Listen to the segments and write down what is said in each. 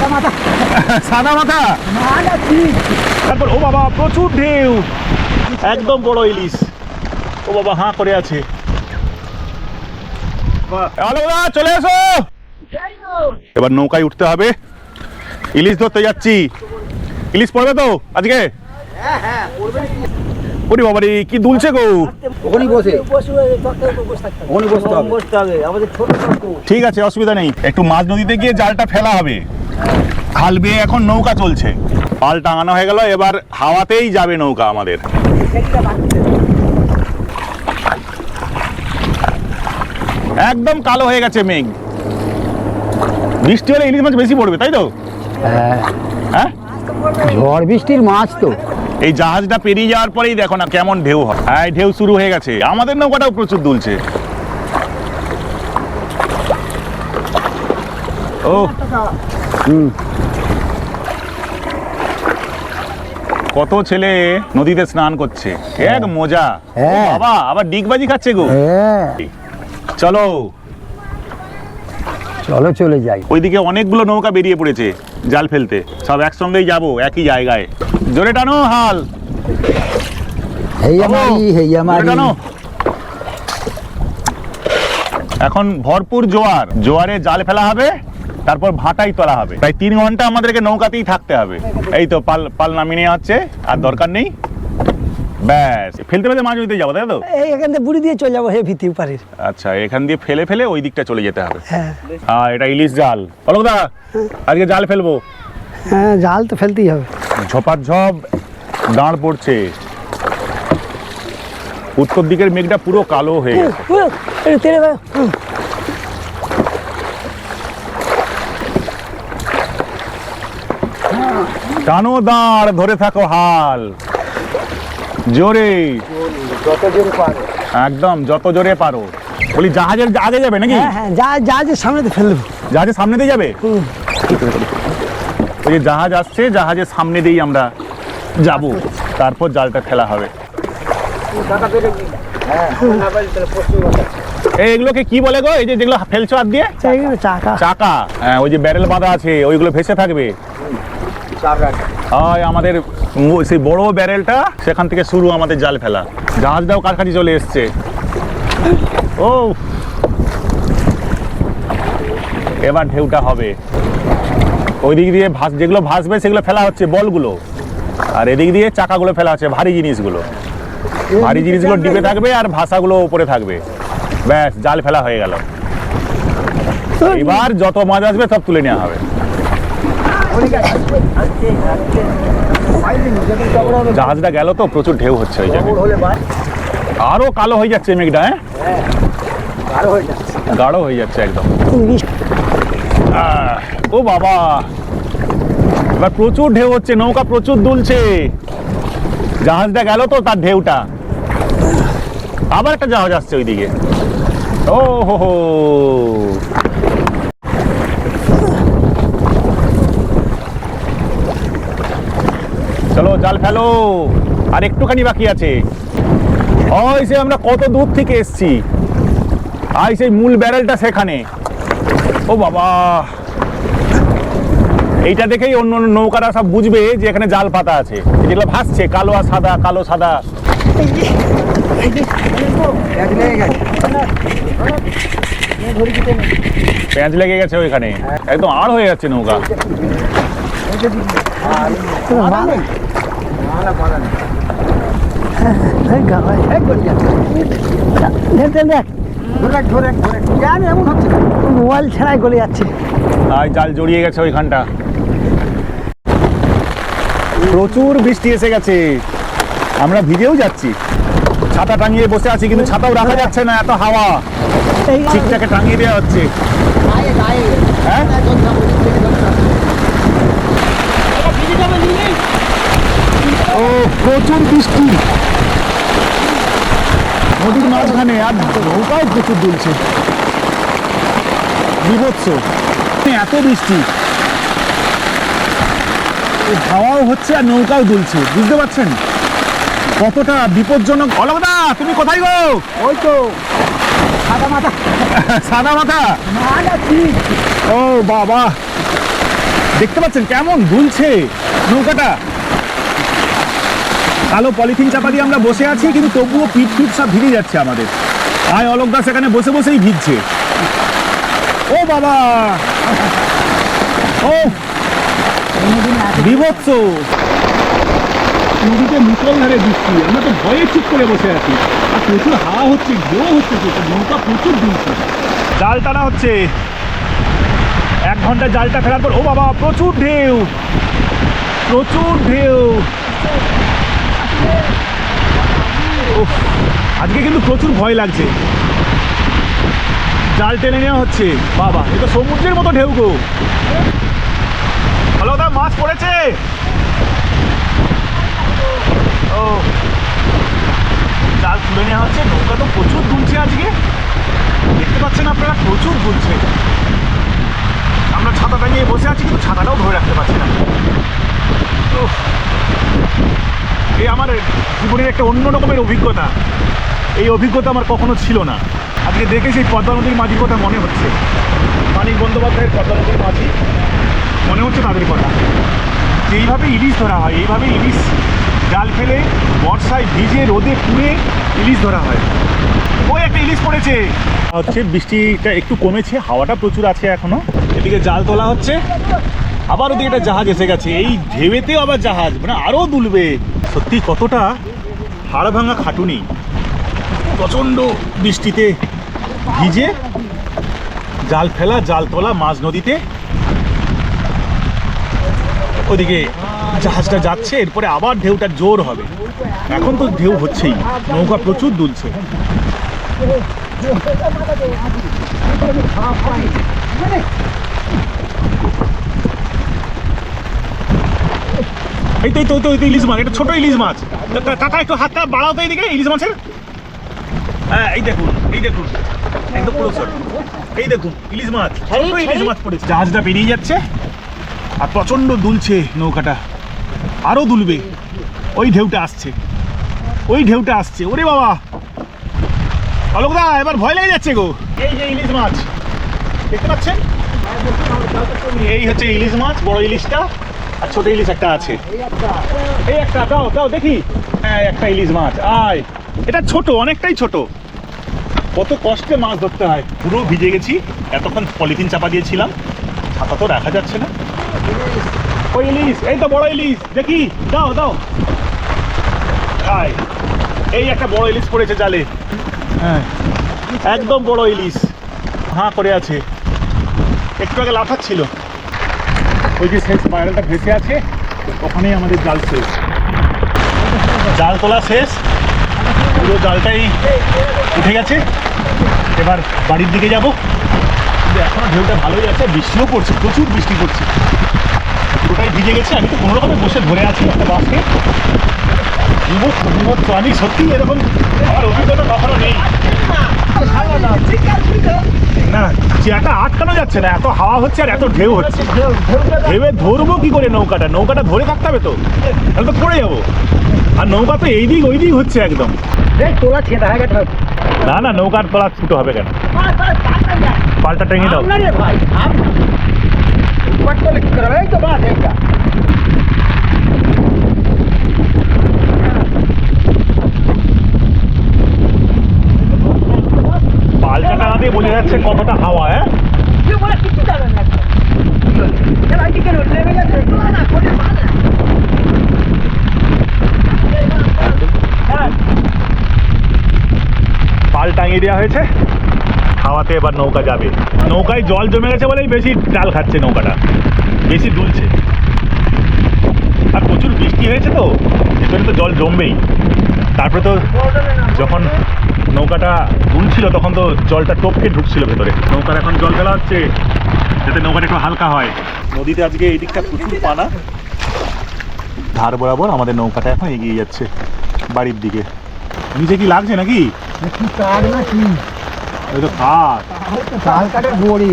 সাদা মাথা সাদা মাথা না না ঠিক তারপর ও বাবা প্রচুর ঢেউ। একদম বড় ইলিশ। ও বাবা হাঁ করে আছে। চলে এসো! এবার নৌকায় উঠতে হবে। ইলিশ ধরতে যাচ্ছি। ইলিশ পড়বে তো আজকে? ওরে বাবা রে কি দুলছে গো। বসে। ওখানে বসতে হবে। আমাদের ছোট ছোট ঠিক আছে অসুবিধা নেই। একটু মাছ নদীতে গিয়ে জালটা ফেলা হবে। হাল বেয়ে এখন নৌকা চলছে। পাল টাঙানো হয়ে গেল এবার হাওয়াতেই যাবে নৌকা আমাদের। একদম কালো হয়ে গেছে মেঘ। বৃষ্টি হলে ইলিশ মাছ বেশি পড়বে তাই তো? হ্যাঁ। ঝড় বৃষ্টির মাছ তো। এই জাহাজটা পেরিয়ে যাওয়ার পরেই দেখো না কেমন ঢেউ হয়। হ্যাঁ ঢেউ শুরু হয়ে গেছে। আমাদের নৌকাটাও প্রচুর দুলছে। ও। কত ছেলে নদীতে স্নান করছে। এক মজা। হ্যাঁ। বাবা আবার ডিগবাজি খাচ্ছে গো। হ্যাঁ। চলো। চলো চলে যাই। ওইদিকে অনেকগুলো নৌকা বেরিয়ে পড়েছে জাল ফেলতে। সব একসঙ্গেই যাব একই জায়গায়। জোরে টানো হাল। টানো। এখন ভরপুর জোয়ার। জোয়ারে জাল ফেলা হবে। তারপর ভাটাই তোলা হবে। প্রায় তিন ঘণ্টা আমাদেরকে নৌকাতেই থাকতে হবে। এই তো পাল পাল নামিয়ে নেওয়া হচ্ছে আর দরকার নেই। ব্যাস। ফেলতে ফেলতে মাছ নদীতে যাব তাই তো? এখান থেকে বুড়ি দিয়ে চলে যাব হে ভিতি আচ্ছা এখান দিয়ে ফেলে ফেলে ওই দিকটা চলে যেতে হবে। হ্যাঁ। আর এটা ইলিশ জাল। বলো দা আজকে জাল ফেলব? হ্যাঁ জাল তো ফেলতেই হবে। ঝপার ঝপ দাঁড় পড়ছে। উত্তর দিকের মেঘটা পুরো কালো হয়ে গেছে। টানো দাঁড় ধরে থাকো হাল। জোরে। একদম যত জোরে পারো। বলি জাহাজের আগে যাবে নাকি? হ্যাঁ হ্যাঁ যা সামনে ফেলব জাহাজের সামনে দিয়ে যাবে? ওই যে জাহাজ আসছে জাহাজের সামনে দিয়েই আমরা যাব। তারপর জালটা ফেলা হবে। না পারি তাহলে প্রশ্ন এই এগুলোকে কি বলে গো? এই যে যেগুলো ফেলছো হাত দিয়ে? চাকা। চাকা। হ্যাঁ ওই যে ব্যারেল বাঁধা আছে ওইগুলো ভেসে থাকবে। হয় আমাদের সেই বড় ব্যারেলটা সেখান থেকে শুরু আমাদের জাল ফেলা। জাহাজটাও কাছাকাছি চলে এসছে। ও এবার ঢেউটা হবে। ওই দিক দিয়ে ভাস যেগুলো ভাসবে সেগুলো ফেলা হচ্ছে বলগুলো। আর এদিক দিয়ে চাকাগুলো ফেলা হচ্ছে ভারী জিনিসগুলো। ভারী জিনিসগুলো ডিপে থাকবে আর ভাষাগুলো উপরে থাকবে। ব্যাস জাল ফেলা হয়ে গেল। এবার যত মাছ আসবে সব তুলে নেওয়া হবে। জাহাজটা গেল তো প্রচুর ঢেউ হচ্ছে ওই জায়গায়। আরও কালো হয়ে যাচ্ছে মেঘটা হ্যাঁ? গাঢ় হয়ে যাচ্ছে। একদম। ও বাবা। এবার প্রচুর ঢেউ হচ্ছে নৌকা প্রচুর দুলছে। জাহাজটা গেল তো তার ঢেউটা। আবার একটা জাহাজ আসছে ওইদিকে। ও হো হো। ফেলো আর একটুখানি বাকি আছে। ওই সে আমরা কত দূর থেকে এসছি। আই সেই মূল ব্যারেলটা সেখানে। ও বাবা। এইটা দেখেই অন্য অন্য নৌকারা সব বুঝবে যে এখানে জাল পাতা আছে। যেগুলো ভাসছে কালো আর সাদা কালো সাদা। এক লেগে গেছে। পেঁয়াজ লেগে গেছে ওইখানে। একদম আড় হয়ে যাচ্ছে নৌকা। মোবাইল ছাড়াই গলে যাচ্ছে। আর জাল জড়িয়ে গেছে ওইখানটা। প্রচুর বৃষ্টি এসে গেছে। আমরা ভিজেও যাচ্ছি। ছাতা টাঙিয়ে বসে আছি কিন্তু ছাতাও রাখা যাচ্ছে না এত হাওয়া। ঠিকঠাকে টাঙিয়ে দেওয়া হচ্ছে। হ্যাঁ? প্রচুর বৃষ্টি। নদীর মাঝখানে আর নৌকাও প্রচুর দুলছে। বিভৎস। এত বৃষ্টি। হাওয়াও হচ্ছে আর নৌকাও দুলছে। বুঝতে পারছেন? কতটা বিপজ্জনক। অলকদা তুমি কোথায় গো? ওই তো। সাদা মাথা। সাদা মাথা। ও বাবা। দেখতে পাচ্ছেন কেমন দুলছে নৌকাটা। কালো পলিথিন চাপা দিয়ে আমরা বসে আছি, কিন্তু তবুও পিঠ পিঠ সব ভিজে যাচ্ছে আমাদের। আয় অলোক দাস, এখানে বসে বসেই ভিজছে। ও বাবা! ও! বিভৎস! নদীতে মুসলধারে বৃষ্টি, আমরা তো ভয়ে চুপ করে বসে আছি। আর প্রচুর হাওয়া হচ্ছে ঢেউ হচ্ছে, প্রচুর নৌকা, প্রচুর দুলছে জাল টানা হচ্ছে। এক ঘণ্টা জালটা ফেরার পর, ও বাবা, প্রচুর ঢেউ! প্রচুর ঢেউ! উফ, আজকে কিন্তু প্রচুর ভয় লাগছে। জাল টেনে নেওয়া হচ্ছে। বাবা এ তো সমুদ্রের মতো ঢেউ গো। হলো দা মাছ পড়েছে। ও। জাল তুলে নেওয়া হচ্ছে নৌকা তো প্রচুর দুলছে আজকে। দেখতে পাচ্ছেন আপনারা প্রচুর দুলছে। আমরা ছাতা টাঙিয়ে বসে আছি কিন্তু ছাতাটাও ধরে রাখতে পারছি না। এই আমার জীবনের একটা অন্য রকমের অভিজ্ঞতা। এই অভিজ্ঞতা আমার কখনো ছিল না। আজকে দেখে সেই পদ্মা নদীর মাঝির কথা মনে হচ্ছে। মানিক বন্দ্যোপাধ্যায়ের পদ্মা নদীর মাঝি মনে হচ্ছে তাদের কথা। যে এইভাবে ইলিশ ধরা হয়, এইভাবে ইলিশ জাল ফেলে বর্ষায় ভিজে রোদে পুড়ে ইলিশ ধরা হয়। ওই একটা ইলিশ পড়েছে। হচ্ছে বৃষ্টিটা একটু কমেছে, হাওয়াটা প্রচুর আছে এখনও। এদিকে জাল তোলা হচ্ছে। আবার ওদিকে একটা জাহাজ এসে গেছে। এই ঢেউতেও আবার জাহাজ মানে আরও দুলবে। সত্যি কতটা হাড় ভাঙা খাটুনি। প্রচণ্ড বৃষ্টিতে ভিজে জাল ফেলা, জাল তোলা মাঝ নদীতে। ওদিকে জাহাজটা যাচ্ছে, এরপরে আবার ঢেউটা জোর হবে। এখন তো ঢেউ হচ্ছেই, নৌকা প্রচুর দুলছে। এই তো এই তো এই তো, ইলিশ মাছ এটা ছোট ইলিশ মাছ। কাকা একটু হাতটা বাড়াও তো এইদিকে ইলিশ মাছের। হ্যাঁ এই দেখুন এই দেখুন একদম পুরো এই দেখুন ইলিশ মাছ ছোট ইলিশ মাছ পড়েছে। জাহাজটা বেরিয়ে যাচ্ছে আর প্রচণ্ড দুলছে নৌকাটা। আরও দুলবে। ওই ঢেউটা আসছে। ওই ঢেউটা আসছে। ওরে বাবা! অলোকদা এবার ভয় লেগে যাচ্ছে গো। এই যে ইলিশ মাছ। দেখতে পাচ্ছেন? এই হচ্ছে ইলিশ মাছ বড় ইলিশটা। আর ছোট ইলিশ একটা আছে। এই একটা, দাও দাও, দেখি। হ্যাঁ একটা ইলিশ মাছ, আয়। এটা ছোট, অনেকটাই ছোট। কত কষ্টে মাছ ধরতে হয়। পুরো ভিজে গেছি, এতক্ষণ পলিথিন চাপা দিয়েছিলাম। ছাতা তো রাখা যাচ্ছে না। ওই ইলিশ, এই তো বড় ইলিশ, দেখি, দাও দাও। আয়। এই একটা বড় ইলিশ পড়েছে জালে। হ্যাঁ একদম বড় ইলিশ। হাঁ করে আছে। একটু আগে লাফাচ্ছিল। ওই যে শেষ স্পাইরালটা ভেসে আছে, ওখানেই আমাদের জাল শেষ। জাল তোলা শেষ। পুরো জালটাই উঠে গেছে। এবার বাড়ির দিকে যাব। কিন্তু এখনও ঢেউটা ভালোই আছে, বৃষ্টিও পড়ছে, প্রচুর বৃষ্টি পড়ছে। পুরোটাই ভিজে গেছে, আমি তো কোনো রকমে বসে ধরে আছি একটা বাসকে আমি সত্যি এরকম আমার অভিজ্ঞতা কখনো নেই। না চেয়ারটা আটকানো যাচ্ছে না এত হাওয়া হচ্ছে আর এত ঢেউ হচ্ছে। ভেবে ধরবো কি করে নৌকাটা? নৌকাটা ধরে থাকতে হবে তো? তাহলে তো পড়ে যাব। আর নৌকা তো এই দিক ওই দিক হচ্ছে একদম। না না নৌকার তোলা ছুটো হবে কেন? পাল্টা টেঙে দাও আপনারে ভাই আমি বাট করলে কি করবে এই তো বাস একটা পাল্টা টানা দিয়ে বোঝা যাচ্ছে কতটা হাওয়া হ্যাঁ? পাল টাঙিয়ে দেওয়া হয়েছে। হাওয়াতে এবার নৌকা যাবে। নৌকায় জল জমে গেছে বলেই বেশি ডাল খাচ্ছে নৌকাটা। বেশি দুলছে। আর প্রচুর বৃষ্টি হয়েছে তো এখানে তো জল জমবেই। তারপরে তো যখন নৌকাটা দুলছিল তখন তো জলটা টপকে ঢুকছিল ভেতরে। নৌকার এখন জল ফেলা হচ্ছে যাতে নৌকাটা একটু হালকা হয়। নদীতে আজকে এই দিকটা প্রচুর পানা। ধার বরাবর আমাদের নৌকাটা এখন এগিয়ে যাচ্ছে বাড়ির দিকে। নিচে কি লাগছে নাকি? না কি? ওই তো কাঠ। কাল কাটে বড়ি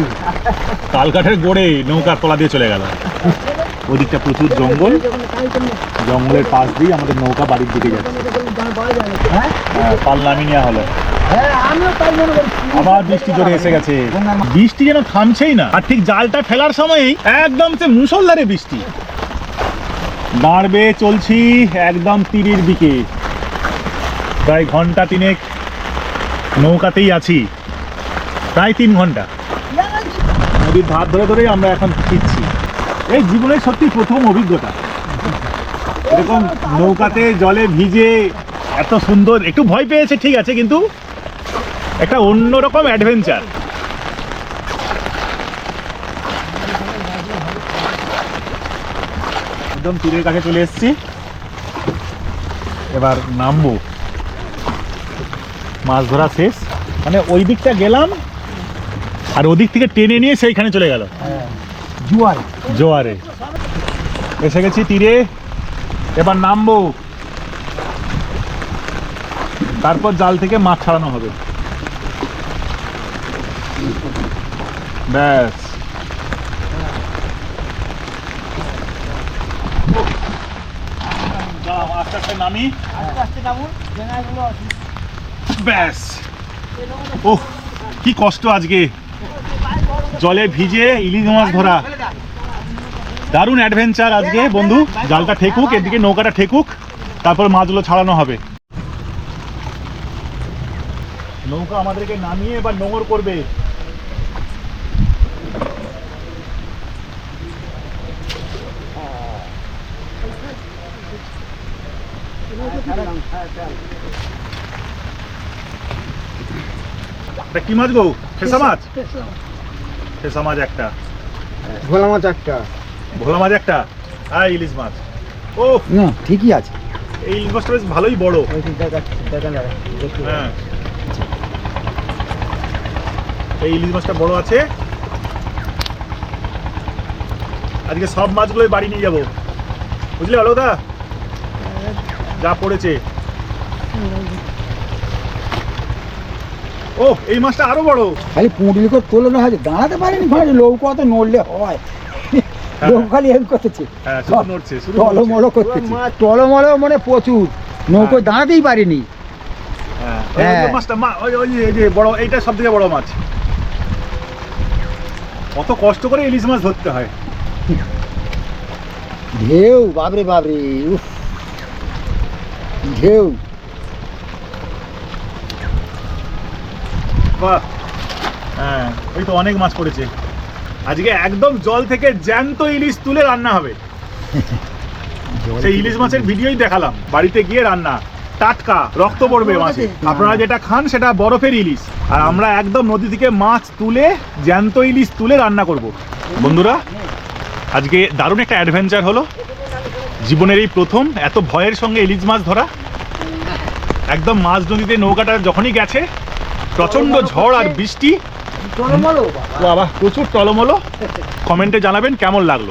গোড়ে নৌকার তলা দিয়ে চলে গেল। ওই দিকটা প্রচুর জঙ্গল। জঙ্গলের পাশ দিয়ে আমাদের নৌকা বাড়ির দিকে যাচ্ছে হ্যাঁ? হ্যাঁ, পাল নামিয়ে নেওয়া হলো। হ্যাঁ আবার বৃষ্টি জোরে এসে গেছে। বৃষ্টি যেন থামছেই না। আর ঠিক জালটা ফেলার সময়ই একদম সে মুসলধারে বৃষ্টি। দাঁড়বে চলছি একদম তীরের দিকে। প্রায় ঘণ্টা তিনেক নৌকাতেই আছি। প্রায় তিন ঘণ্টা। নদীর ধার ধরে ধরেই আমরা এখন ফিরছি। এই জীবনের সত্যি প্রথম অভিজ্ঞতা। এরকম নৌকাতে জলে ভিজে এত সুন্দর, একটু ভয় পেয়েছে, ঠিক আছে, কিন্তু একটা অন্যরকম অ্যাডভেঞ্চার একদম তীরের কাছে চলে এসেছি। এবার নামবো। মাছ ধরা শেষ। মানে ওই দিকটা গেলাম, আর ওদিক থেকে টেনে নিয়ে সেইখানে চলে গেল। জুয়ার। জোয়ারে। এসে গেছি তীরে। এবার নামবো। তারপর জাল থেকে মাছ ছাড়ানো হবে। ব্যাস। নামি। ব্যাস। ওহ, কি কষ্ট আজকে। জলে ভিজে ইলিশ মাছ ধরা দারুণ অ্যাডভেঞ্চার আজকে বন্ধু। জালটা ঠেকুক এদিকে নৌকাটা ঠেকুক তারপর মাছগুলো ছাড়ানো হবে। নৌকা আমাদেরকে নামিয়ে এবার নোঙর করবে। কি মাছ গো? ফেসা মাছ? ফেসা মাছ। একটা। ভোলা মাছ একটা। ভোলা মাছ একটা। আর ইলিশ মাছ। ও না ঠিকই আছে। এই ইলিশ মাছটা বেশ ভালোই বড়। হ্যাঁ। এই ইলিশ মাছটা বড় আছে। আজকে সব মাছগুলোই বাড়ি নিয়ে যাব। বুঝলে অলৌদা যা পড়েছে। ও এই মাছটা আরও বড়। খালি পুঁটলি করে তোলানো হয়েছে দাঁড়াতে পারেনি ভাই নৌকা তো নড়লে হয়। লোক হেল্প করতেছে। হ্যাঁ টলমলো করতেছে। টলমলো মানে প্রচুর। নৌকো দাঁড়াতেই পারেনি। হ্যাঁ হ্যাঁ। বড় এইটা সব থেকে বড় মাছ। কত কষ্ট করে ইলিশ মাছ ধরতে হয়। ঢেউ বাবরে বাবরে উফ। ঢেউ। বাহ। হ্যাঁ ওই তো অনেক মাছ পড়েছে। আজকে একদম জল থেকে জ্যান্ত ইলিশ তুলে রান্না হবে। সেই ইলিশ মাছের ভিডিওই দেখালাম বাড়িতে গিয়ে রান্না টাটকা রক্ত পড়বে মাছে। আপনারা যেটা খান সেটা বরফের ইলিশ। আর আমরা একদম নদী থেকে মাছ তুলে জ্যান্ত ইলিশ তুলে রান্না করব। বন্ধুরা আজকে দারুণ একটা অ্যাডভেঞ্চার হলো। জীবনের এই প্রথম এত ভয়ের সঙ্গে ইলিশ মাছ ধরা। একদম মাছ নদীতে নৌকাটা যখনই গেছে প্রচণ্ড ঝড় আর বৃষ্টি। বাবা। প্রচুর টলমলো কমেন্টে জানাবেন কেমন লাগল।